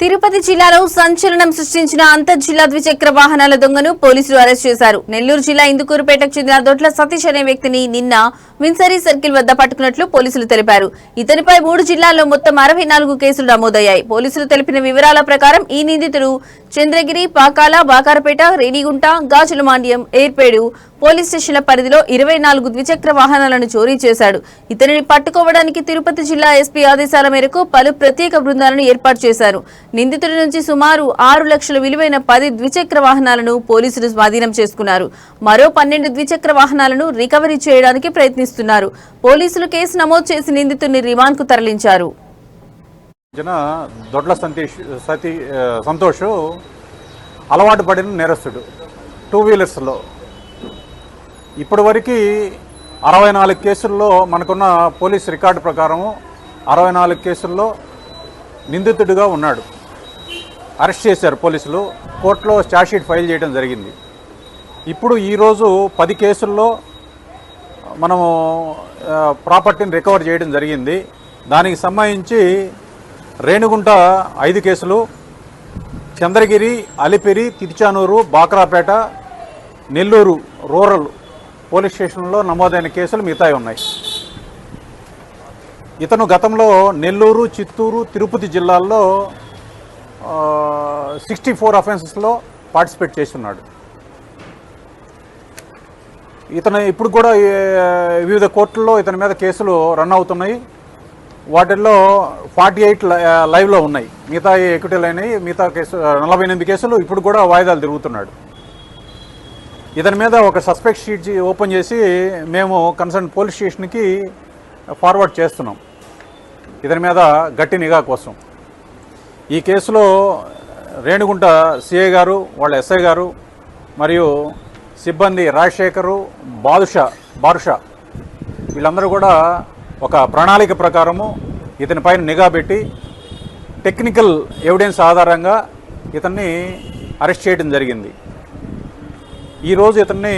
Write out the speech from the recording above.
తిరుపతి జిల్లాలో సంచలనం సృష్టించిన అంతర్జిల్లా ద్విచక్ర వాహనాల దొంగను పోలీసులు అరెస్ట్ చేశారు. నెల్లూరు జిల్లా ఇందుకూరుపేటకు చెందిన దొడ్ల సతీష్ అనే వ్యక్తిని నిన్న విన్సరీ సర్కిల్ వద్ద పట్టుకున్నట్లు పోలీసులు తెలిపారు. ఇతనిపై మూడు జిల్లాల్లో మొత్తం అరవై నాలుగు కేసులు నమోదయ్యాయి. పోలీసులు తెలిపిన వివరాల ప్రకారం ఈ నిందితుడు చంద్రగిరి పాకాల బాకారపేట రేణిగుంట గాజుల మాండ్యం ఏర్పేడు పోలీస్ స్టేషన్ల పరిధిలో ఇరవై నాలుగు ద్విచక్ర వాహనాలను చోరీ చేశాడు. ఇతనిని పట్టుకోవడానికి తిరుపతి జిల్లా ఎస్పీ ఆదేశాల మేరకు పలు ప్రత్యేక బృందాలను ఏర్పాటు చేశారు. నిందితుడి నుంచి సుమారు ఆరు లక్షల విలువైన పది ద్విచక్ర వాహనాలను పోలీసులు స్వాధీనం చేసుకున్నారు. మరో పన్నెండు ద్విచక్ర వాహనాలను రికవరీ చేయడానికి ప్రయత్నిస్తున్నారు. పోలీసులు కేసు నమోదు చేసి నిందితుడిని రిమాండ్కు తరలించారు. జన దొడ్ల సంతీష్ సతీ సంతోష్ అలవాటు పడిన నేరస్తుడు. టూ వీలర్స్లో. ఇప్పటివరకు అరవై నాలుగు కేసుల్లో మనకున్న పోలీస్ రికార్డు ప్రకారం అరవై నాలుగు కేసుల్లో నిందితుడిగా ఉన్నాడు. అరెస్ట్ చేశారు పోలీసులు. కోర్టులో ఛార్జ్షీట్ ఫైల్ చేయడం జరిగింది. ఇప్పుడు ఈరోజు పది కేసుల్లో మనము ప్రాపర్టీని రికవర్ చేయడం జరిగింది. దానికి సంబంధించి రేణుగుంట ఐదు కేసులు చంద్రగిరి అలిపిరి తిరుచానూరు బాక్రాపేట నెల్లూరు రూరల్ పోలీస్ స్టేషన్లో నమోదైన కేసులు మిగతాయి ఉన్నాయి. ఇతను గతంలో నెల్లూరు చిత్తూరు తిరుపతి జిల్లాల్లో సిక్స్టీ ఫోర్ అఫెన్సెస్లో పార్టిసిపేట్ చేస్తున్నాడు. ఇతను ఇప్పుడు కూడా వివిధ కోర్టుల్లో ఇతని మీద కేసులు రన్ అవుతున్నాయి. వాటిల్లో ఫార్టీ ఎయిట్ లైవ్లో ఉన్నాయి. మిగతా ఎక్విటీలు అయినాయి మిగతా కేసు నలభై ఎనిమిది కేసులు ఇప్పుడు కూడా వాయిదాలు తిరుగుతున్నాడు. ఇతని మీద ఒక సస్పెక్ట్ షీట్ ఓపెన్ చేసి మేము కన్సర్న్ పోలీస్ స్టేషన్కి ఫార్వర్డ్ చేస్తున్నాం. ఇతని మీద గట్టి నిఘా కోసం. ఈ కేసులో రేణుగుంట సిఐ గారు వాళ్ళ ఎస్ఐ గారు మరియు సిబ్బంది రాజశేఖరు బాదుషా బారుషా వీళ్ళందరూ కూడా ఒక ప్రణాళిక ప్రకారము ఇతని పైన నిఘా పెట్టి టెక్నికల్ ఎవిడెన్స్ ఆధారంగా ఇతన్ని అరెస్ట్ చేయడం జరిగింది. ఈరోజు ఇతన్ని